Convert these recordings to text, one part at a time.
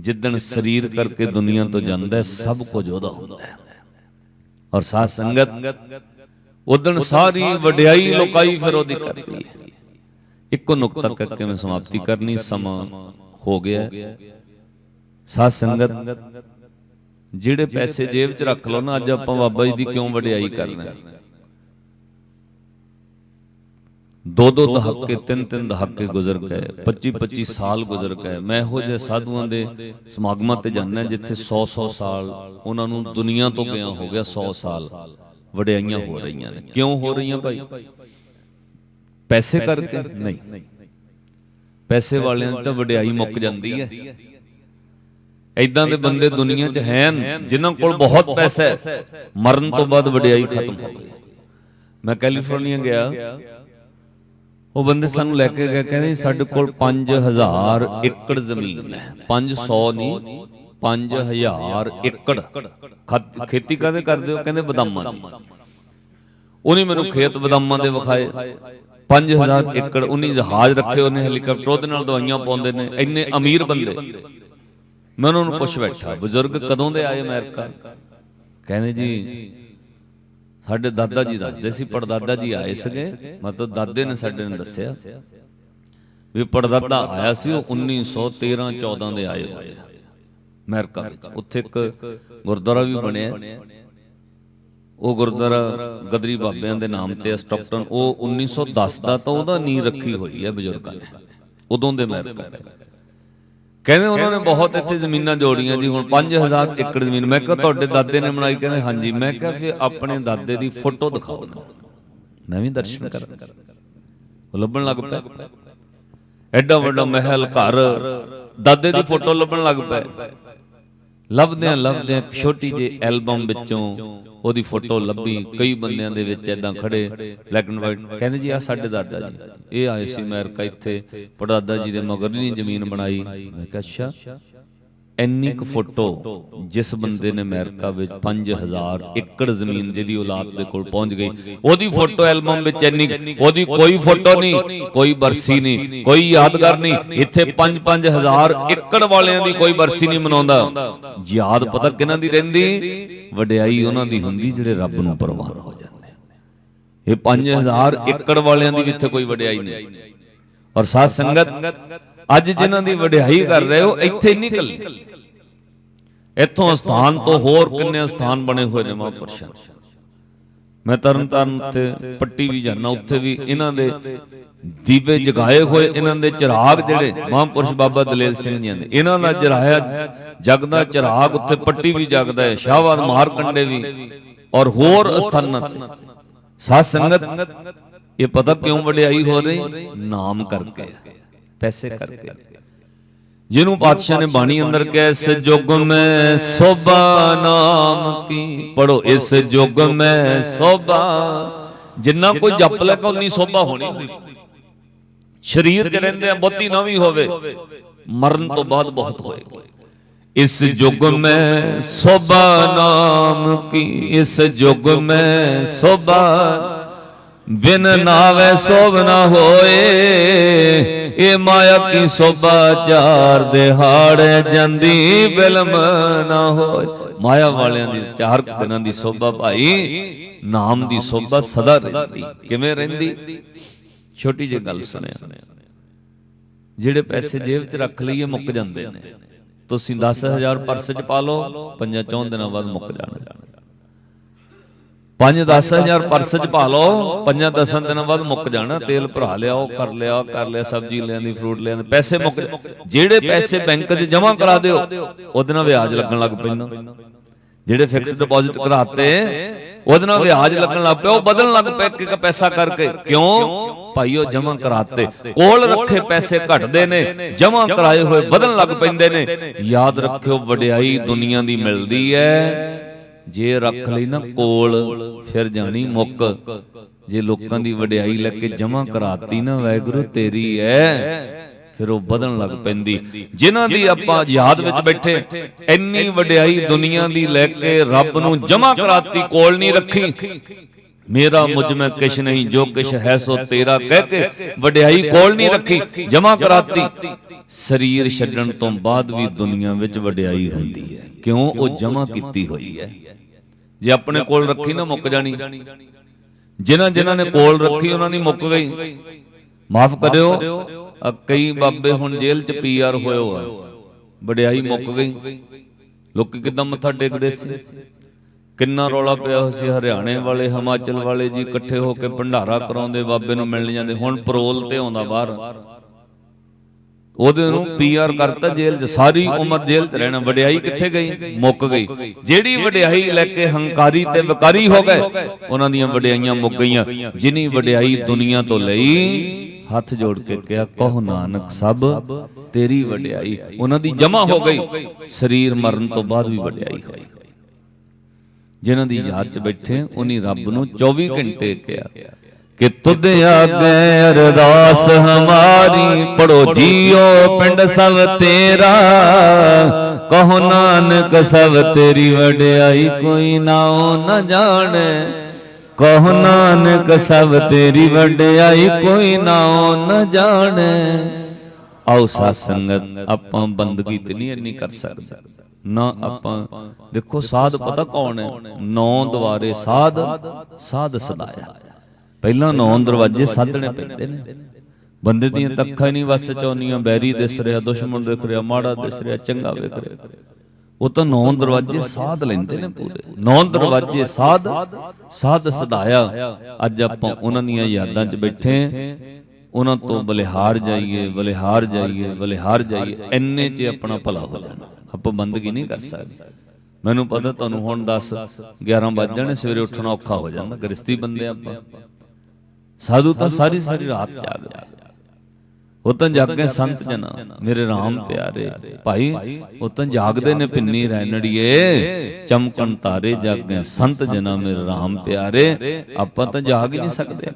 ਜਿੱਦਣ ਸਰੀਰ ਕਰਕੇ ਦੁਨੀਆ ਤੋਂ ਜਾਂਦਾ ਸਭ ਕੁਝ ਉਹਦਾ ਹੁੰਦਾ ਹੈ। ਔਰ ਸਾਧ ਸੰਗਤ, ਉਦਣ ਸਾਰੀ ਵਡਿਆਈ ਲੋਕਾਈ ਫਿਰ ਉਹਦੀ ਕਰਦੀ ਹੈ। ਇੱਕੋ ਨੁਕਤਾ ਕਰਕੇ ਮੈਂ ਸਮਾਪਤੀ ਕਰਨੀ, ਸਮਾਂ ਹੋ ਗਿਆ। ਹੈ। ਸਾਧ ਸੰਗਤ, ਜਿਹੜੇ ਪੈਸੇ ਜੇਬ 'ਚ ਰੱਖ ਲਓ ਨਾ, ਅੱਜ ਆਪਾਂ ਬਾਬਾ ਜੀ ਦੀ ਕਿਉਂ ਵਡਿਆਈ ਕਰਨਾ ਹੈ? ਦੋ ਦੋ ਦਹਾਕੇ ਤਿੰਨ ਤਿੰਨ ਦਹਾਕੇ ਗੁਜ਼ਰ ਗਏ 25 25 ਸਾਲ ਗੁਜ਼ਰ ਗਏ। ਮੈਂ ਇਹੋ ਜਿਹੇ ਸਾਧੂਆਂ ਦੇ ਸਮਾਗਮਾਂ ਤੇ ਜਾਂਦਾ ਜਿੱਥੇ 100 100 ਸਾਲ ਉਹਨਾਂ ਨੂੰ ਦੁਨੀਆ ਤੋਂ ਗਿਆ ਹੋ ਗਿਆ 100 ਸਾਲ। ਵਡਿਆਈਆਂ ਹੋ ਰਹੀਆਂ ਨੇ। ਕਿਉਂ ਹੋ ਰਹੀਆਂ ਭਾਈ? ਪੈਸੇ ਕਰਕੇ? ਨਹੀਂ। ਪੈਸੇ ਵਾਲਿਆਂ ਦੀ ਤਾਂ ਵਡਿਆਈ ਮੁੱਕ ਜਾਂਦੀ ਹੈ। ਐਦਾਂ ਦੇ ਬੰਦੇ ਦੁਨੀਆ 'ਚ ਹਨ ਜਿਨ੍ਹਾਂ ਕੋਲ ਬਹੁਤ ਪੈਸਾ ਹੈ। ਮਰਨ ਤੋਂ ਬਾਅਦ ਵਡਿਆਈ ਖਤਮ ਹੋ ਗਈ। ਮੈਂ ਕੈਲੀਫੋਰਨੀਆ ਗਿਆ। ਉਹ ਬੰਦੇ ਸਾਨੂੰ ਲੈ ਕੇ ਗਏ, ਕਹਿੰਦੇ ਸਾਡੇ ਕੋਲ 5000 ਏਕੜ ਜ਼ਮੀਨ ਹੈ। 500 ਨਹੀਂ 5000 ਏਕੜ। ਖੇਤੀ ਕਾਦੇ ਕਰਦੇ ਹੋ? ਕਹਿੰਦੇ ਬਦਾਮਾਂ ਦੀ। ਉਹਨੇ ਮੈਨੂੰ ਖੇਤ ਬਦਾਮਾਂ ਦੇ ਵਿਖਾਏ। 5000 ਏਕੜ, ਉਹਨੇ ਜਹਾਜ਼ ਰੱਖੇ, ਉਹਨੇ ਹੈਲੀਕਾਪਟਰ, ਉਹਦੇ ਨਾਲ ਦਵਾਈਆਂ ਪਾਉਂਦੇ ਨੇ। ਇੰਨੇ ਅਮੀਰ ਬੰਦੇ। ਮੈਂ ਉਹਨਾਂ ਨੂੰ ਪੁੱਛ ਬੈਠਾ, ਬਜ਼ੁਰਗ ਕਦੋਂ ਦੇ ਆਏ ਅਮਰੀਕਾ? ਕਹਿੰਦੇ ਜੀ ਸਾਡੇ ਦਾਦਾ ਜੀ ਦੱਸਦੇ ਸੀ ਪੜਦਾਦਾ ਜੀ ਆਏ ਸੀਗੇ। ਮਤਲਬ ਦਾਦੇ ਨੇ ਸਾਡੇ ਨੂੰ ਦੱਸਿਆ। ਵੀ ਪੜਦਾਦਾ ਆਇਆ ਸੀ ਉਹ 1913 14 ਦੇ ਆਏ ਹੋਏ ਆ। ਅਮਰੀਕਾ ਵਿੱਚ। ਉੱਥੇ ਇੱਕ ਗੁਰਦੁਆਰਾ ਵੀ ਬਣਿਆ। ਉਹ ਗੁਰਦੁਆਰਾ ਗਦਰੀ ਬਾਬਿਆਂ ਦੇ ਨਾਮ ਤੇ ਸਟਾਕਟਨ ਉਹ 1910 ਦਾ ਤਾਂ ਉਹਦਾ ਨੀਂਹ ਰੱਖੀ ਹੋਈ ਹੈ ਬਜ਼ੁਰਗਾਂ ਨੇ। ਉਦੋਂ ਦੇ ਅਮਰੀਕਾ ਦੇ। ਕਹਿੰਦੇ ਉਹਨਾਂ ਨੇ ਬਹੁਤ ਇੱਥੇ ਜ਼ਮੀਨਾਂ ਜੋੜੀਆਂ ਜੀ ਹੁਣ 5000 ਏਕੜ ਜ਼ਮੀਨ। ਮੈਂ ਕਿਹਾ ਤੁਹਾਡੇ ਦਾਦੇ ਨੇ ਬਣਾਈ ਕਹਿੰਦੇ ਹਾਂਜੀ ਮੈਂ ਕਿਹਾ ਫਿਰ ਆਪਣੇ ਦਾਦੇ ਦੀ ਫੋਟੋ ਦਿਖਾਓ ਮੈਂ ਵੀ ਦਰਸ਼ਨ ਕਰਾਂ। ਉਹ ਲੱਭਣ ਲੱਗ ਪਿਆ। ਐਡਾ ਵੱਡਾ ਮਹਿਲ ਘਰ ਦਾਦੇ ਦੀ ਫੋਟੋ ਲੱਭਣ ਲੱਗ ਪਏ ਲੱਭਦਿਆਂ ਲੱਭਦਿਆਂ ਇੱਕ ਛੋਟੀ ਜਿਹੀ ਐਲਬਮ ਵਿੱਚੋਂ ਉਹਦੀ ਫੋਟੋ ਲੱਭੀ। ਕਈ ਬੰਦਿਆਂ ਦੇ ਵਿੱਚ ਐਦਾਂ ਖੜੇ ਬਲੈਕ ਐਂਡ ਵਾਈਟ। ਕਹਿੰਦੇ ਜੀ ਆ ਸਾਡੇ ਦਾਦਾ ਜੀ। ਇਹ ਆਏ ਸੀ ਅਮਰੀਕਾ ਇੱਥੇ। ਪੜਦਾਦਾ ਜੀ ਦੇ ਮਗਰ ਨਹੀਂ ਜ਼ਮੀਨ ਬਣਾਈ। ਮੈਂ ਕਿਹਾ ਅੱਛਾ। ਇੰਨੀ ਕੁ ਫੋਟੋ ਜਿਸ ਬੰਦੇ ਨੇ ਅਮਰੀਕਾ ਵਿੱਚ 5000 ਏਕੜ ਜ਼ਮੀਨ ਜਿਹਦੀ ਔਲਾਦ ਦੇ ਕੋਲ ਪਹੁੰਚ ਗਈ। ਉਹਦੀ ਫੋਟੋ ਐਲਬਮ ਵਿੱਚ ਇੰਨੀ ਉਹਦੀ ਕੋਈ ਫੋਟੋ ਨਹੀਂ ਕੋਈ ਬਰਸੀ ਨਹੀਂ ਕੋਈ ਯਾਦਗਾਰ ਨਹੀਂ। ਇੱਥੇ 5-5000 ਏਕੜ ਵਾਲਿਆਂ ਦੀ ਕੋਈ ਬਰਸੀ ਨਹੀਂ ਮਨਾਉਂਦਾ। ਯਾਦ ਪਤਾ ਕਿਹਨਾਂ ਦੀ ਰਹਿੰਦੀ? ਵਡਿਆਈ ਉਹਨਾਂ ਦੀ ਹੁੰਦੀ ਜਿਹੜੇ ਰੱਬ ਨੂੰ ਪ੍ਰਵਾਨ ਹੋ ਜਾਂਦੇ। ਇਹ 5000 ਏਕੜ ਵਾਲਿਆਂ ਦੀ ਇੱਥੇ ਕੋਈ ਵਡਿਆਈ ਨਹੀਂ। ਔਰ ਸਾਧ ਸੰਗਤ ਅੱਜ ਜਿਨ੍ਹਾਂ ਦੀ ਵਡਿਆਈ ਕਰ ਰਹੇ ਹੋ ਇੱਥੇ ਨਹੀਂ ਕੱਲੇ ਇੱਥੋਂ ਸਥਾਨ ਤੋਂ ਹੋਰ ਕਿੰਨੇ ਸਥਾਨ ਬਣੇ ਹੋਏ ਨੇ ਮਹਾਂਪੁਰਸ਼ਾਂ? ਮੈਂ ਤਰਨ ਤਾਰਨ ਤੇ ਪੱਟੀ ਵੀ ਜਾਣਾ ਉੱਥੇ ਵੀ ਇਹਨਾਂ ਦੇ ਦੀਵੇ ਜਗਾਏ ਹੋਏ, ਇਹਨਾਂ ਦੇ ਚਿਰਾਗ ਜਿਹੜੇ ਮਹਾਂਪੁਰਸ਼ ਬਾਬਾ ਦਲੇਲ ਸਿੰਘ ਜੀ ਨੇ ਇਹਨਾਂ ਦਾ ਜਰਾਇਆ ਜਗਦਾ ਚਿਰਾਗ, ਉੱਥੇ ਪੱਟੀ ਵੀ ਜਗਦਾ ਹੈ, ਸ਼ਾਹਬਾਦ ਮਾਰਕੰਡੇ ਵੀ ਔਰ ਹੋਰ ਸਥਾਨਾਂ ਤੇ। ਸਾਧ ਸੰਗਤ, ਇਹ ਪਤਾ ਕਿਉਂ ਵਡਿਆਈ ਹੋ ਰਹੀ? ਨਾਮ ਕਰਕੇ। ਪੈਸੇ ਕਰਕੇ। ਜਿਹਨੂੰ ਪਾਤਸ਼ਾਹ ਨੇ ਬਾਣੀ ਅੰਦਰ ਕਿਹਾ ਇਸ ਜੁਗ ਮੈਂ ਸੋਭਾ ਨਾਮ ਕੀ। ਪੜੋ ਇਸ ਜੁਗ ਮੈਂ ਸੋਭਾ। ਜਿੰਨਾ ਕੋਈ ਜਪ ਲੈ ਕੇ ਉਨੀ ਸੋਭਾ ਹੋਣੀ। ਸਰੀਰ ਚ ਰਹਿੰਦੇ ਆ ਬਹੁਤੀ ਨਾ ਵੀ ਹੋਵੇ। ਮਰਨ ਤੋਂ ਬਾਅਦ ਬਹੁਤ ਹੋਏਗੀ ਇਸ ਜੁਗ ਮੈਂ ਸੋਭਾ ਨਾਮ ਕੀ। ਇਸ ਜੁਗ ਮੈਂ ਸੋਭਾ ਬਿਨ ਨਾਵੇ ਸੋਭ ਨਾ ਹੋਏ। ਇਹ ਮਾਇਆ ਕੀ ਸੋਭਾ ਚਾਰ ਦਿਹਾੜੇ ਜਾਂਦੀ, ਬਿਲਮ ਨਾ ਹੋਏ। ਮਾਇਆ ਵਾਲਿਆਂ ਦੀ ਚਾਰ ਦਿਨਾਂ ਦੀ ਸੋਭਾ ਭਾਈ, ਨਾਮ ਦੀ ਸੋਭਾ ਸਦਾ ਰਹਿੰਦੀ। ਕਿਵੇਂ ਰਹਿੰਦੀ? ਛੋਟੀ ਜਿਹੀ ਗੱਲ ਸੁਣਿਆ। ਜਿਹੜੇ ਪੈਸੇ ਜੇਬ 'ਚ ਰੱਖ ਲਈਏ ਮੁੱਕ ਜਾਂਦੇ ਨੇ। ਤੁਸੀਂ 10000 ਪਰਸ 'ਚ ਪਾ ਲਓ, ਪੰਜਾਂ ਚੌਂ ਦਿਨਾਂ ਬਾਅਦ ਮੁੱਕ ਜਾਣਗੇ। 5-10000 ਪਰਸ 'ਚ ਪਾ ਲਓ, ਪੰਜਾਂ ਦਸਾਂ ਦਿਨਾਂ ਬਾਅਦ ਮੁੱਕ ਜਾਣਾ, ਤੇਲ ਭਰਾ ਲਿਆ, ਉਹ ਕਰ ਲਿਆ ਉਹ ਕਰ ਲਿਆ, ਸਬਜ਼ੀ ਲਿਆਂਦੀ, ਫਰੂਟ ਲਿਆਂਦੇ, ਪੈਸੇ ਮੁੱਕ ਜਿਹੜੇ ਪੈਸੇ ਬੈਂਕ 'ਚ ਜਮ੍ਹਾਂ ਕਰਾ ਦਿਓ, ਉਹਦੇ ਨਾਲ ਵਿਆਜ ਲੱਗਣ ਲੱਗ ਪੈਂਦਾ। ਜਿਹੜੇ ਫਿਕਸ ਡਿਪੋਜ਼ਿਟ ਕਰਾਤੇ, ਉਹਦੇ ਨਾਲ ਵਿਆਜ ਲੱਗਣ ਲੱਗ ਪਿਆ, ਉਹ ਬਦਲਣ ਲੱਗ ਪਏ ਇੱਕ ਪੈਸਾ ਕਰਕੇ। ਕਿਉਂ? ਭਾਈ, ਉਹ ਜਮ੍ਹਾਂ ਕਰਾਤੇ। ਕੋਲ ਰੱਖੇ ਪੈਸੇ ਘਟਦੇ ਨੇ, ਜਮ੍ਹਾਂ ਕਰਾਏ ਹੋਏ ਵਧਣ ਲੱਗ ਪੈਂਦੇ ਨੇ। ਯਾਦ ਰੱਖਿਓ, ਵਡਿਆਈ ਦੁਨੀਆ ਦੀ ਮਿਲਦੀ ਹੈ। ਜੇ ਰੱਖ ਲਈ ਨਾ ਕੋਲ, ਫਿਰ ਜਾਣੀ ਮੁੱਕ। ਜੇ ਲੋਕਾਂ ਦੀ ਵਡਿਆਈ ਲੈ ਕੇ ਜਮਾ ਕਰਾਤੀ ਨਾ ਵੈਗੁਰੂ ਤੇਰੀ ਐ, ਫਿਰ ਉਹ ਵਧਣ ਲੱਗ ਪੈਂਦੀ। ਜਿਨ੍ਹਾਂ ਦੀ ਆਪਾਂ ਯਾਦ ਵਿੱਚ ਬੈਠੇ, ਇੰਨੀ ਵਡਿਆਈ ਦੁਨੀਆ ਦੀ ਲੈ ਕੇ ਰੱਬ ਨੂੰ ਜਮਾ ਕਰਾਤੀ, ਕੋਲ ਨਹੀਂ ਰੱਖੀ। ਮੇਰਾ ਮੁਝ ਮੈਂ ਕਿਛ ਨਹੀਂ, ਜੋ ਕਿਛ ਹੈ ਸੋ ਤੇਰਾ ਕਹਿ ਕੇ ਵਡਿਆਈ ਕੋਲ ਨਹੀਂ ਰੱਖੀ ਜਮਾ ਕਰਾਤੀ। ਸਰੀਰ ਛੱਡਣ ਤੋਂ ਬਾਅਦ ਵੀ ਦੁਨੀਆ ਵਿੱਚ ਵਡਿਆਈ ਹੁੰਦੀ ਹੈ। ਕਿਉਂ? ਉਹ ਜਮਾ ਕੀਤੀ ਹੋਈ ਹੈ। ਜੇ ਆਪਣੇ ਕੋਲ ਰੱਖੀ ਨਾ ਮੁੱਕ ਜਾਣੀ। ਜਿਨ੍ਹਾਂ ਜਿਨ੍ਹਾਂ ਨੇ ਕੋਲ ਰੱਖੀ ਉਹਨਾਂ ਦੀ ਮੁੱਕ ਗਈ। ਮਾਫ ਕਰਿਓ। ਕਈ ਬਾਬੇ ਹੁਣ ਜੇਲ੍ਹ 'ਚ ਪੀਆਰ ਹੋਏ ਹੋਆ ਵਡਿਆਈ ਮੁੱਕ ਗਈ। ਲੋਕੀ ਕਿਦਾਂ ਮੱਥਾ ਟੇਕਦੇ ਸੀ? ਕਿੰਨਾ ਰੌਲਾ ਪਿਆ ਹੋਇਆ ਸੀ ਹਰਿਆਣੇ ਵਾਲੇ ਹਿਮਾਚਲ ਵਾਲੇ ਜੀ ਇਕੱਠੇ ਹੋ ਕੇ ਭੰਡਾਰਾ ਕਰਾਉਂਦੇ ਬਾਬੇ ਨੂੰ ਮਿਲਣ ਜਾਂਦੇ। ਹੁਣ ਪਰੋਲ ਤੇ ਆਉਂਦਾ ਬਾਹਰ। ਉਹਦੇ ਨੂੰ ਪੀਆਰ ਕਰਤਾ ਜੇਲ੍ਹ 'ਚ। ਸਾਰੀ ਉਮਰ ਜੇਲ੍ਹ 'ਚ ਰਹਿਣਾ। ਵਡਿਆਈ ਕਿੱਥੇ ਗਈ? ਮੁੱਕ ਗਈ। ਜਿਹੜੀ ਵਡਿਆਈ ਲੈ ਕੇ ਹੰਕਾਰੀ ਤੇ ਵਿਕਾਰੀ ਹੋ ਗਏ ਉਹਨਾਂ ਦੀਆਂ ਵਡਿਆਈਆਂ ਮੁੱਕ ਗਈਆਂ। ਜਿਨੀ ਵਡਿਆਈ ਦੁਨੀਆ ਤੋਂ ਲਈ ਹੱਥ ਜੋੜ ਕੇ ਕਿਹਾ ਕਹੋ ਨਾਨਕ ਸਭ ਤੇਰੀ ਵਡਿਆਈ। ਉਹਨਾਂ ਦੀ ਜਮਾ ਹੋ ਗਈ। ਸਰੀਰ ਮਰਨ ਤੋਂ ਬਾਅਦ ਵੀ ਵਡਿਆਈ ਹੋਈ। ਜਿਨ੍ਹਾਂ ਦੀ ਯਾਦ 'ਚ ਬੈਠੇ ਉਨੀ ਰੱਬ ਨੂੰ 24 ਘੰਟੇ ਕਿਹਾ। ਕਿ ਤੁਧ ਆਗੇ ਅਰਦਾਸ ਹਮਾਰੀ? ਪੜੋ ਜੀਓ ਪਿੰਡ ਸਭ ਤੇਰਾ। ਕਹੋ ਨਾਨਕ ਸਭ ਤੇਰੀ ਵਡਿਆਈ। ਕੋਈ ਨਾਉ ਨ ਜਾਣੇ। ਕਹੋ ਨਾਨਕ ਸਭ ਤੇਰੀ ਵਡਿਆਈ। ਕੋਈ ਨਾਉ ਨ ਜਾਣੇ। ਆਓ ਸਾਧ ਸੰਗਤ ਆਪਾਂ ਬੰਦਗੀ ਤੇ ਨਹੀਂ ਇੰਨੀ ਕਰ ਸਕਦੇ। ਨਾ ਆਪਾਂ ਦੇਖੋ ਸਾਧ ਪਤਾ ਕੌਣ ਹੈ? ਨੌ ਦਵਾਰੇ ਸਾਧ ਸਾਧ ਸਦਾਇਆ। ਪਹਿਲਾਂ ਨੌ ਦਰਵਾਜ਼ੇ ਸਾਧਣੇ ਪੈਂਦੇ ਨੇ। ਬੰਦੇ ਦੀਆਂ ਤਾਂ ਅੱਖਾਂ ਹੀ ਨਹੀਂ ਵਸ ਚਾਉਨੀਆਂ ਬੈਰੀ ਦਿਸ ਰਿਹਾ ਦੁਸ਼ਮਣ ਦਿਖ ਰਿਹਾ ਮਾੜਾ ਦਿਸ ਰਿਹਾ ਚੰਗਾ ਵੇਖ ਰਿਹਾ। ਉਹ ਤਾਂ ਨੌ ਦਰਵਾਜ਼ੇ ਸਾਧ ਲੈਂਦੇ ਨੇ ਪੂਰੇ। ਨੌ ਦਰਵਾਜ਼ੇ ਸਾਧ ਸਾਧ ਸਦਾਇਆ। ਅੱਜ ਆਪਾਂ ਉਹਨਾਂ ਦੀਆਂ ਯਾਦਾਂ 'ਚ ਬੈਠੇ ਉਹਨਾਂ ਤੋਂ ਬਲਿਹਾਰ ਜਾਈਏ ਬਲਿਹਾਰ ਜਾਈਏ ਬਲਿਹਾਰ ਜਾਈਏ। ਇੰਨੇ 'ਚ ਆਪਣਾ ਭਲਾ ਹੋ ਜਾਣਾ। ਆਪਾਂ ਬੰਦਗੀ ਨਹੀਂ ਕਰ ਸਕਦੇ। ਮੈਨੂੰ ਪਤਾ ਤੁਹਾਨੂੰ ਹੁਣ 10 11 ਵੱਜ ਜਾਣੇ ਸਵੇਰੇ ਉੱਠਣਾ ਔਖਾ ਹੋ ਜਾਂਦਾ ਗ੍ਰਸਤੀ ਬੰਦੇ ਆਪਾਂ ਸਾਧੂ ਤਾਂ ਸਾਰੀ ਸਾਰੀ ਰਾਤ ਜਾਗਦੇ ਉਹ ਤਾਂ ਜਾਗੇ ਸੰਤ ਜਨਾ ਮੇਰੇ RAM ਪਿਆਰੇ ਭਾਈ ਉਹ ਤਾਂ ਜਾਗਦੇ ਨੇ ਪਿੰਨੀ ਰਹਿਣੜੀਏ ਚਮਕਣ ਤਾਰੇ ਜਾਗੇ ਸੰਤ ਜਨਾ ਮੇਰੇ RAM ਪਿਆਰੇ। ਆਪਾਂ ਤਾਂ ਜਾਗ ਹੀ ਨਹੀਂ ਸਕਦੇ।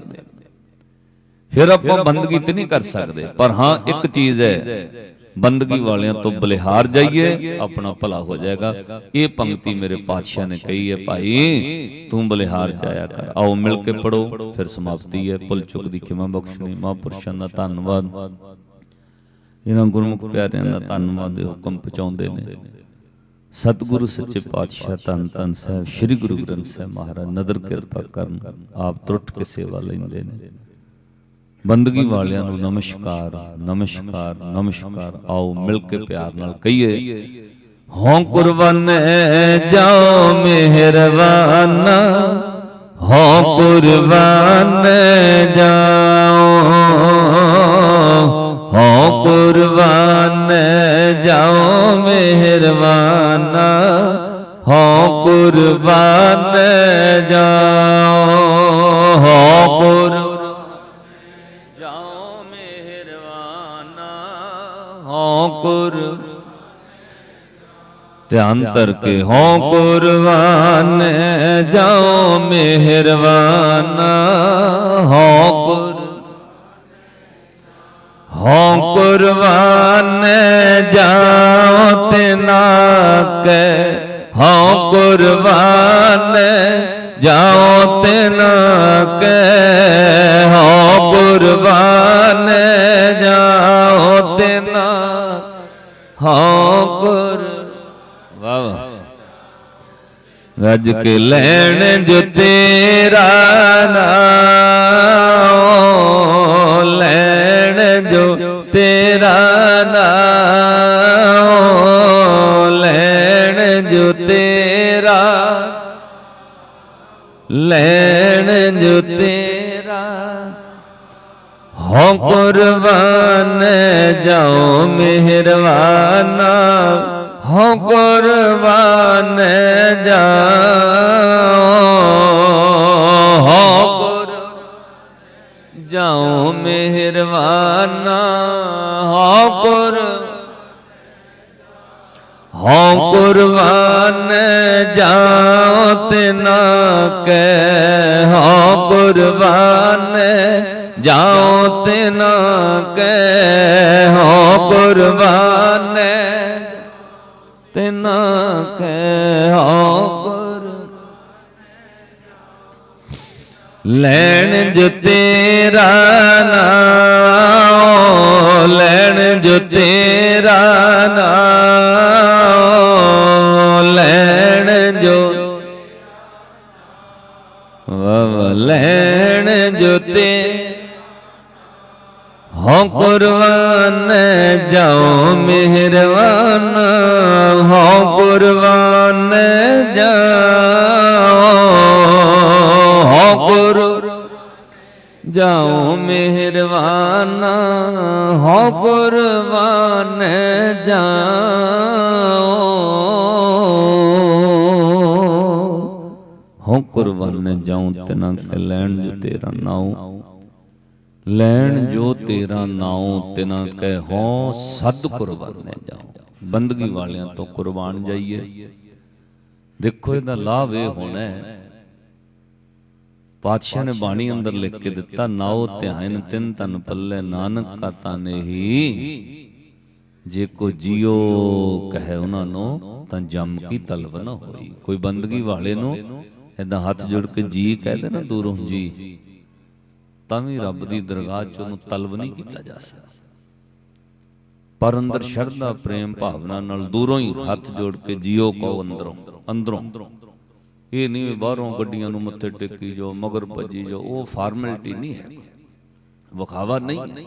ਫਿਰ ਆਪਾਂ ਬੰਦਗੀ ਤੇ ਨਹੀਂ ਕਰ ਸਕਦੇ। ਪਰ ਹਾਂ ਇੱਕ ਚੀਜ਼ ਹੈ। ਬੰਦਗੀ ਵਾਲਿਆਂ ਤੋਂ ਬਲਿਹਾਰ ਜਾਈਏ ਆਪਣਾ ਭਲਾ ਹੋ ਜਾਏਗਾ। ਇਹ ਪੰਕਤੀ ਮੇਰੇ ਪਾਤਸ਼ਾਹ ਨੇ ਕਹੀ ਹੈ ਭਾਈ ਤੂੰ ਬਲਿਹਾਰ ਜਾਇਆ ਕਰ। ਆਓ ਮਿਲ ਕੇ ਪੜੋ। ਫਿਰ ਸਮਾਪਤੀ ਹੈ। ਭੁੱਲ ਚੁੱਕ ਦੀ ਖਿਮਾ ਬਖਸ਼ਣੀ ਮਹਾਂਪੁਰਸ਼ਾਂ ਦਾ ਧੰਨਵਾਦ। ਇਹਨਾਂ ਗੁਰਮੁਖ ਪਿਆਰਿਆਂ ਦਾ ਧੰਨਵਾਦ ਦੇ ਹੁਕਮ ਪਹੁੰਚਾਉਂਦੇ ਨੇ। ਸਤਿਗੁਰੂ ਸੱਚੇ ਪਾਤਸ਼ਾਹ ਧੰਨ ਧੰਨ ਸਾਹਿਬ ਸ੍ਰੀ ਗੁਰੂ ਗ੍ਰੰਥ ਸਾਹਿਬ ਮਹਾਰਾਜ ਨਦਰ ਕਿਰਪਾ ਕਰਨ। ਆਪ ਟੁੱਟ ਕੇ ਸੇਵਾ ਲੈਂਦੇ ਨੇ। ਬੰਦਗੀ ਵਾਲਿਆਂ ਨੂੰ ਨਮਸਕਾਰ ਨਮਸਕਾਰ ਨਮਸਕਾਰ। ਆਓ ਮਿਲ ਕੇ ਪਿਆਰ ਨਾਲ ਕਹੀਏ, ਹਉ ਕੁਰਬਾਨੇ ਜਾਓ ਮਿਹਰਬਾਨਾ। ਹਉ ਕੁਰਬਾਨੇ ਜਾਓ। ਹੋਂ ਕੁਰਬਾਨ ਜਾਓ ਮਿਹਰਬਾਨਾ। ਹਉ ਕੁਰਬਾਨੇ ਜਾਓ। ਹਉ ਮਿਹਰਬਾਨਾ ਹਉ ਕੁਰ। ਧਿਆਨ ਧਰ ਕੇ ਹਉ ਕੁਰਬਾਨ ਜਾਓ ਮਿਹਰਬਾਨਾ ਹਉ ਕੁਰ। ਹਉ ਕੁਰਬਾਨ ਜਾਓ ਤੇ ਨਾ ਕੈ ਹਉ ਕੁਰਬਾਨ ਜਾਓ ਤੇ ਨਾ ਕੈ ਹਉ ਕੁਰਬਾਨ ਜਾਓ ਤੇ ਨਾ ਕੁਰ ਵਾਹ ਵਾਹ। ਕੇ ਲੈਣ ਜੋ ਤੇਰਾ ਨਾਮ ਲੈਣ ਜੋ ਤੇਰਾ ਹਉ ਕੁਰਬਾਨ ਜਾਓ ਮਿਹਰਬਾਨਾ, ਹਉ ਕੁਰਬਾਨ ਜਾਓ ਹਉ ਕੁਰ ਜਾਓ ਮਿਹਰਬਾਨਾ, ਹਉ ਹਉ ਕੁਰਬਾਨ ਜਾਓ ਤੇ ਨਾ ਕਹਿ। ਹਉ ਕੁਰਬਾਨ ਜਾਓ ਤੇ ਨਾ ਕਹਿ। ਹਉ ਕੁਰਬਾਨ ਤੇ ਨਾ ਕਹਿ। ਹਉ ਕੁਰ ਲੈਣ ਜੋ ਤੇਰਾ ਨਾਮ, ਲੈਣ ਜੋ ਤੇਰਾ ਨਾਮ। ਵਵ ਲੈਣ ਜੋ ਤੇ ਹਉ ਕੁਰਬਾਨ ਜਾਉ ਮਿਹਰਬਾਨ ਹਉ ਕੁਰਬਾਨ ਜਾਉ ਹਉ ਕੁਰ ਜਾਉ ਮਿਹਰਬਾਨ ਹਉ ਕੁਰਬਾਨ ਜਾਉ ਹਉ ਕੁਰਬਾਨ ਜਾਉ ਤਨਾ ਕੈ ਲੈਣ ਜੋ ਤੇਰਾ ਨਾਉ। ਲੈਣ ਜੋ ਤੇਰਾ ਨਾਉ ਤਿਨਾ ਕਹਿ ਹੋ ਸਦ ਕੁਰਬਾਨੇ ਜਾਓ ਬੰਦਗੀ ਵਾਲਿਆਂ ਤੋਂ ਕੁਰਬਾਨ ਜਾਈਏ। ਦੇਖੋ ਇਹਦਾ ਲਾਭ ਇਹ ਹੋਣਾ ਹੈ। ਪਾਤਸ਼ਾਹ ਨੇ ਬਾਣੀ ਅੰਦਰ ਲਿਖ ਕੇ ਦਿੱਤਾ, ਨਾਉ ਧਿਆਨ ਤਿੰਨ ਤਨ ਪੱਲੇ ਨਾਨਕ ਕਾ ਤਾਨੇ ਹੀ ਜੇ ਕੋ ਜਿਉ ਕਹੇ ਉਹਨਾਂ ਨੂੰ, ਤਾਂ ਜਮ ਕੀ ਤਲਵ ਨਾ ਹੋਈ। ਕੋਈ ਬੰਦਗੀ ਵਾਲੇ ਨੂੰ ਏਦਾਂ ਹੱਥ ਜੋੜ ਕੇ ਜੀ ਕਹਦੇ ਨਾ ਦੂਰੋਂ ਜੀ। ਤਾਂ ਵੀ ਰੱਬ ਦੀ ਦਰਗਾਹ ਚ ਉਹਨੂੰ ਤਲਬ ਨਹੀਂ ਕੀਤਾ ਜਾ ਸਕਦਾ। ਪਰ ਅੰਦਰ ਸ਼ਰਧਾ ਪ੍ਰੇਮ ਭਾਵਨਾ ਨਾਲ ਦੂਰੋਂ ਹੀ ਹੱਥ ਜੋੜ ਕੇ ਜੀਓ ਕਹੋ ਅੰਦਰੋਂ ਅੰਦਰੋਂ। ਇਹ ਨਹੀਂ ਵੀ ਬਾਹਰੋਂ ਗੱਡੀਆਂ ਨੂੰ ਮੱਥੇ ਟੇਕੀ ਜੋ ਮਗਰ ਭੱਜੀ ਜੋ ਉਹ ਫਾਰਮੈਲਿਟੀ ਨਹੀਂ ਹੈ ਵਿਖਾਵਾ ਨਹੀਂ ਹੈ।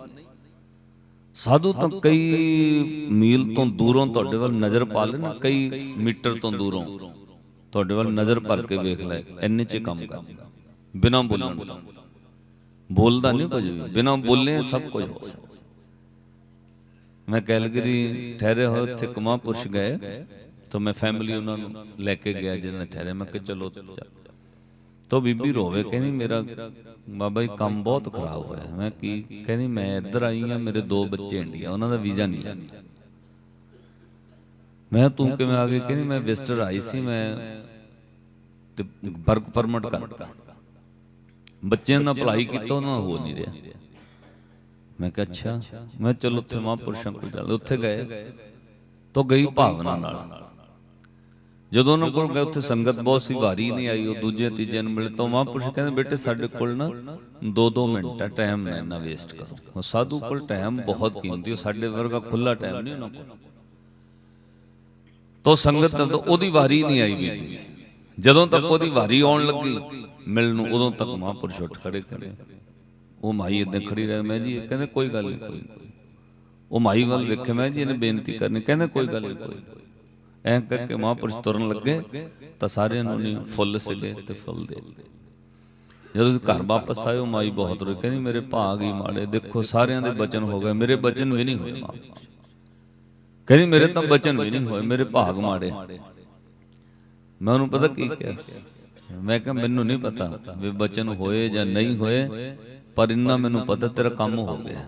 ਸਾਧੂ ਤਾਂ ਕਈ ਮੀਲ ਤੋਂ ਦੂਰੋਂ ਤੁਹਾਡੇ ਵੱਲ ਨਜ਼ਰ ਪਾ ਲੈਣ ਕਈ ਮੀਟਰ ਤੋਂ ਦੂਰੋਂ। ਤੁਹਾਡੇ ਵੱਲ ਨਜ਼ਰ ਭਰ ਕੇ ਵੇਖ ਲੈ ਇੰਨੇ ਚ ਕੰਮ ਕਰ। ਬਿਨਾਂ ਬੋਲਣ ਤੋਂ। ਬੋਲਦਾ ਨਹੀਂ ਕੁਝ ਵੀ। ਬਿਨਾਂ ਬੋਲੇ ਸਭ ਕੁਝ ਹੋ ਸਕਦਾ। ਮੈਂ ਕੈਲਗਰੀ ਠਹਿਰੇ ਹੋਏ ਉੱਥੇ ਕਮਾਪੁਰਸ਼ ਗਏ ਤਾਂ ਮੈਂ ਫੈਮਿਲੀ ਉਹਨਾਂ ਨੂੰ ਲੈ ਕੇ ਗਿਆ ਜਿਹਨਾਂ ਠਹਿਰੇ। ਮੈਂ ਕਿ ਚਲੋ ਚੱਲ। ਤਾਂ ਬੀਬੀ ਰੋਵੇ ਕਹਿੰਦੀ ਮੇਰਾ ਬਾਬਾ ਜੀ ਕੰਮ ਬਹੁਤ ਖਰਾਬ ਹੋਇਆ। ਮੈਂ ਕੀ ਕਹਿੰਦੀ ਮੈਂ ਇੱਧਰ ਆਈ ਆ ਮੇਰੇ ਦੋ ਬੱਚੇ ਇੰਡੀਆ ਉਹਨਾਂ ਦਾ ਵੀਜ਼ਾ ਨਹੀਂ ਲੱਗਦਾ। ਮੈਂ ਤੂੰ ਕਿਵੇਂ ਆ ਗਈ? ਕਹਿੰਦੀ ਮੈਂ ਵਿਜ਼ਟਰ ਆਈ ਸੀ, ਮੈਂ ਤੇ ਵਰਕ ਪਰਮਿਟ ਕਰਤਾ ਬੱਚਿਆਂ ਦਾ ਭਲਾਈ ਕੀਤਾ, ਉਹਨਾਂ ਹੋ ਨਹੀਂ ਰਿਹਾ। ਮੈਂ ਕਿਹਾ, ਅੱਛਾ। ਮੈਂ ਚਲੋ ਉੱਥੇ ਮਹਾਂਪੁਰਸ਼ਾਂ ਕੋਲ ਚੱਲ, ਉੱਥੇ ਗਏ। ਤਾਂ ਗਈ ਭਾਵਨਾ ਨਾਲ। ਜਦੋਂ ਉਹਨਾਂ ਕੋਲ ਗਏ, ਉੱਥੇ ਸੰਗਤ ਬਹੁਤ ਸੀ, ਵਾਰੀ ਨਹੀਂ ਆਈ, ਉਹ ਦੂਜੇ, ਤੀਜੇ ਨੂੰ ਮਿਲੇ। ਤਾਂ ਮਹਾਂਪੁਰਸ਼ ਕਹਿੰਦੇ, ਬੇਟੇ, ਸਾਡੇ ਕੋਲ ਨਾ 2-2 ਮਿੰਟ ਹੈ ਟਾਈਮ ਨਾ ਵੇਸਟ ਕਰੋ। ਸਾਧੂ ਕੋਲ ਟਾਈਮ ਬਹੁਤ ਕੀਮਤੀ, ਉਹ ਸਾਡੇ ਵਰਗਾ ਖੁੱਲਾ ਟਾਈਮ ਨਹੀਂ ਉਹਨਾਂ ਕੋਲ। ਤੋ ਸੰਗਤ ਤਾਂ ਉਹਦੀ ਵਾਰੀ ਨਹੀਂ ਆਈ ਬੀਬੀ। ਜਦੋਂ ਤੱਕ ਉਹਦੀ ਵਾਰੀ ਆਉਣ ਲੱਗੀ ਮਿਲਣ ਨੂੰ ਉਦੋਂ ਤੱਕ ਮਹਾਂਪੁਰਸ਼ ਉੱਠ ਖੜੇ ਕਰੇ। ਉਹ ਮਾਈ ਇਦਾਂ ਖੜੀ ਰਹੇ ਮੈਂ ਜੀ ਇਹ ਕਹਿੰਦੇ ਕੋਈ ਗੱਲ ਨਹੀਂ ਕੋਈ। ਉਹ ਮਾਈ ਵੱਲ ਵੇਖੇ ਮੈਂ ਜੀ ਇਹਨੇ ਬੇਨਤੀ ਕਰਨੀ ਕਹਿੰਦੇ ਕੋਈ ਗੱਲ ਨਹੀਂ ਕੋਈ। ਐਂ ਕਰਕੇ ਮਹਾਂਪੁਰਸ਼ ਤੁਰਨ ਲੱਗੇ ਤਾਂ ਸਾਰਿਆਂ ਨੂੰ ਨਹੀਂ ਫੁੱਲ ਸਿਲੇ ਤੇ ਫੁੱਲ ਦੇ ਜਦੋਂ ਤੁਸੀਂ ਘਰ ਵਾਪਸ ਆਏ ਉਹ ਮਾਈ ਬਹੁਤ ਰੋਈ ਕਹਿੰਦੀ ਮੇਰੇ ਭਾਗ ਹੀ ਮਾੜੇ। ਦੇਖੋ ਸਾਰਿਆਂ ਦੇ ਬਚਨ ਹੋ ਗਏ ਮੇਰੇ ਬਚਨ ਵੀ ਨਹੀਂ ਹੋਏ। ਮਾਂ ਕਹਿੰਦੀ ਮੇਰੇ ਤਾਂ ਬਚਨ ਵੀ ਨਹੀਂ ਹੋਏ ਮੇਰੇ ਭਾਗ ਮਾੜੇ। ਮੈਂ ਉਹਨੂੰ ਪਤਾ ਕੀ ਕਿਹਾ? ਮੈਂ ਕਿਹਾ ਮੈਨੂੰ ਨਹੀਂ ਪਤਾ ਵੀ ਬਚਨ ਹੋਏ ਜਾਂ ਨਹੀਂ ਹੋਏ ਪਰ ਇੰਨਾ ਮੈਨੂੰ ਪਤਾ ਤੇਰਾ ਕੰਮ ਹੋ ਗਿਆ।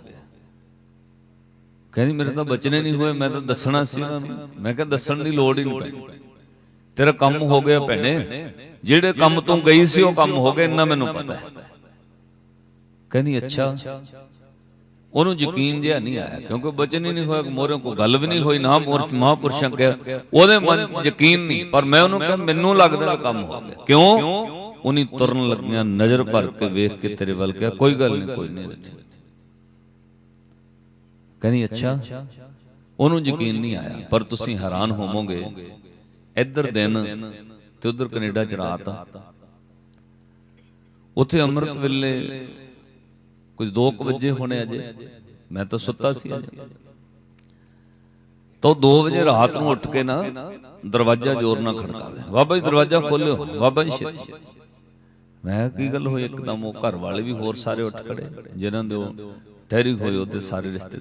ਕਹਿੰਦੀ ਮੇਰੇ ਤਾਂ ਬਚਨੇ ਨਹੀਂ ਹੋਏ ਮੈਂ ਤਾਂ ਦੱਸਣਾ ਸੀ ਉਹਨਾਂ ਨੂੰ। ਮੈਂ ਕਿਹਾ ਦੱਸਣ ਦੀ ਲੋੜ ਹੀ ਨਹੀਂ ਪੈਣੀ। ਤੇਰਾ ਕੰਮ ਹੋ ਗਿਆ ਭੈਣੇ। ਜਿਹੜੇ ਕੰਮ ਤੋਂ ਗਈ ਸੀ ਉਹ ਕੰਮ ਹੋ ਗਏ ਇੰਨਾ ਮੈਨੂੰ ਪਤਾ। ਹੈ ਕਹਿੰਦੀ ਅੱਛਾ। ਉਹਨੂੰ ਯਕੀਨ ਜਿਹਾ ਨਹੀਂ ਆਇਆ, ਕਿਉਂਕਿ ਬਚਨ ਹੀ ਨਹੀਂ ਹੋਇਆ ਮੋਰੇ ਕੋਈ ਗੱਲ ਵੀ ਨਹੀਂ ਹੋਈ, ਨਾ ਮਹਾਪੁਰਸ਼ਾਂ ਕਿਹਾ। ਉਹਦੇ ਮਨ ਯਕੀਨ ਨਹੀਂ, ਪਰ ਮੈਂ ਉਹਨੂੰ ਕਿਹਾ, ਮੈਨੂੰ ਲੱਗਦਾ ਕੰਮ ਹੋ ਗਿਆ। ਕਿਉਂ? ਉਨੀ ਤੁਰਨ ਲੱਗਿਆ, ਨਜ਼ਰ ਭਰ ਕੇ ਵੇਖ ਕੇ ਤੇਰੇ ਵੱਲ ਕਿਹਾ, ਕੋਈ ਗੱਲ ਨਹੀਂ, ਕੋਈ ਨਹੀਂ। ਕਹਿੰਦੀ, ਅੱਛਾ। ਉਹਨੂੰ ਯਕੀਨ ਨਹੀਂ ਆਇਆ, ਪਰ ਤੁਸੀਂ ਹੈਰਾਨ ਹੋਵੋਗੇ, ਇੱਧਰ ਦਿਨ ਤੇ ਉਧਰ ਕੈਨੇਡਾ ਚ ਰਾਤ ਉੱਥੇ ਅੰਮ੍ਰਿਤ ਵੇਲੇ ਕੁਝ 2 ਵਜੇ ਹੋਣੇ ਅਜੇ। ਮੈਂ ਤਾਂ ਸੁੱਤਾ ਸੀ ਅਜੇ। 2 ਵਜੇ ਰਾਤ ਨੂੰ ਉੱਠ ਕੇ ਨਾ ਦਰਵਾਜ਼ਾ ਜ਼ੋਰ ਨਾਲ ਖੜਕਾਵੇ ਬਾਬਾ ਜੀ, ਦਰਵਾਜ਼ਾ ਖੋਲਿਓ। ਬਾਬਾ ਜੀ ਮੈਂ ਕੀ ਗੱਲ ਹੋਈ? ਇੱਕਦਮ ਉਹ ਘਰ ਵਾਲੇ ਵੀ ਹੋਰ ਸਾਰੇ ਉੱਠ ਖੜੇ। ਜਿਨ੍ਹਾਂ ਦੇ ਉਹ ਠਹਿਰੀ ਹੋਏ, ਉਹਦੇ ਸਾਰੇ ਰਿਸ਼ਤੇ।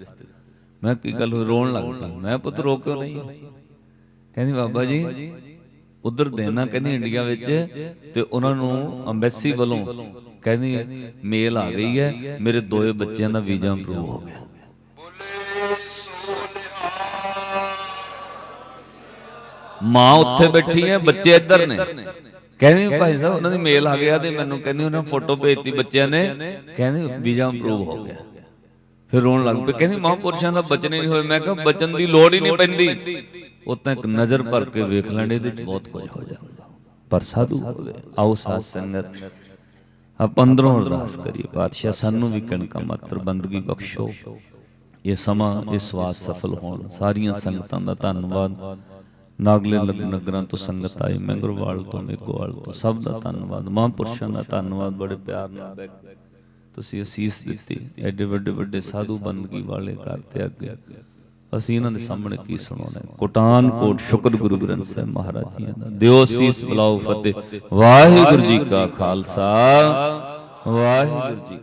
ਮੈਂ ਕੀ ਗੱਲ ਹੋਈ? ਰੋਣ ਲੱਗ ਪਿਆ ਮੈਂ ਪੁੱਤ ਰੋ ਕਿਉਂ ਨਹੀਂ। ਕਹਿੰਦੀ, ਬਾਬਾ ਜੀ ਉਧਰ ਦੇਣਾ ਕਹਿੰਦੀ ਇੰਡੀਆ ਵਿੱਚ ਤੇ ਉਹਨਾਂ ਨੂੰ ਅੰਬੈਸੀ ਵੱਲੋਂ ਕਹਿੰਦੀ ਮੇਲ ਆ ਗਈ ਹੈ ਮੇਰੇ ਦੋਏ ਬੱਚਿਆਂ ਦਾ ਵੀਜ਼ਾ ਅਪਰੂਵ ਹੋ ਗਿਆ। ਮਾਂ ਉੱਥੇ ਬੈਠੀ ਹੈ ਬੱਚੇ ਇੱਧਰ ਨੇ। ਕਹਿੰਦੀ ਭਾਈ ਸਾਹਿਬ ਉਹਨਾਂ ਦੀ ਮੇਲ ਆ ਗਿਆ ਤੇ ਮੈਨੂੰ ਕਹਿੰਦੀ ਉਹਨਾਂ ਫੋਟੋ ਭੇਜਤੀ ਬੱਚਿਆਂ ਨੇ। ਕਹਿੰਦੇ ਵੀਜ਼ਾ ਅਪਰੂਵ ਹੋ ਗਿਆ। ਫਿਰ ਰੋਣ ਲੱਗ ਪਈ ਕਹਿੰਦੀ ਮਹਾਂਪੁਰਸ਼ਾਂ ਦਾ ਬਚਨ ਨਹੀਂ ਹੋਏ ਮੈਂ ਕਿਹਾ ਬਚਨ ਦੀ ਲੋੜ ਹੀ ਨਹੀਂ ਪੈਂਦੀ। ਉਹ ਤਾਂ ਇੱਕ ਨਜ਼ਰ ਭਰ ਕੇ ਵੇਖ ਲੈਣ, ਇਹਦੇ ਚ ਬਹੁਤ ਕੁਝ ਹੋ ਜਾਂਦਾ ਪਰ ਸਾਧੂ ਹੋਵੇ, ਆਓ ਸਾਧ ਸੰਗਤ, ਆਪ ਅੰਦਰੋਂ ਅਰਦਾਸ ਕਰੀਏ, ਪਾਤਸ਼ਾਹ ਸਾਨੂੰ ਵੀ ਕਣਕਾ ਮਾਤਰ ਬੰਦਗੀ ਬਖਸ਼ੋ। ਇਹ ਸਮਾਂ, ਇਹ ਸਵਾਸ ਸਫਲ ਹੋਣ। ਸਾਰੀਆਂ ਸੰਗਤਾਂ ਦਾ ਧੰਨਵਾਦ। ਨਾਗਲੇ ਨਗਰਾਂ ਤੋਂ ਸੰਗਤ ਆਈ, ਮੈਂਗਰਵਾਲ ਤੋਂ ਮੇਗੋਵਾਲ ਤੋਂ, ਸਭ ਦਾ ਧੰਨਵਾਦ। ਮਹਾਂਪੁਰਸ਼ਾਂ ਦਾ ਧੰਨਵਾਦ, ਬੜੇ ਪਿਆਰ ਨਾਲ ਤੁਸੀਂ ਅਸੀਸ ਦਿੱਤੀ, ਐਡੇ ਵੱਡੇ ਵੱਡੇ ਸਾਧੂ ਬੰਦਗੀ ਵਾਲੇ ਘਰ ਤੇ ਅੱਗੇ। ਅਸੀਂ ਇਹਨਾਂ ਦੇ ਸਾਹਮਣੇ ਕੀ ਸੁਣਾਉਣਾ ਹੈ? ਕੋਟਾਨ ਕੋਟ ਸ਼ੁਕਰ ਗੁਰੂ ਗ੍ਰੰਥ ਸਾਹਿਬ ਮਹਾਰਾਜ ਜੀ ਦਾ। ਦਿਓ ਅਸੀਸ ਬੁਲਾਓ ਫਤਿਹ। ਵਾਹਿਗੁਰੂ ਜੀ ਕਾ ਖਾਲਸਾ। ਵਾਹਿਗੁਰੂ ਜੀ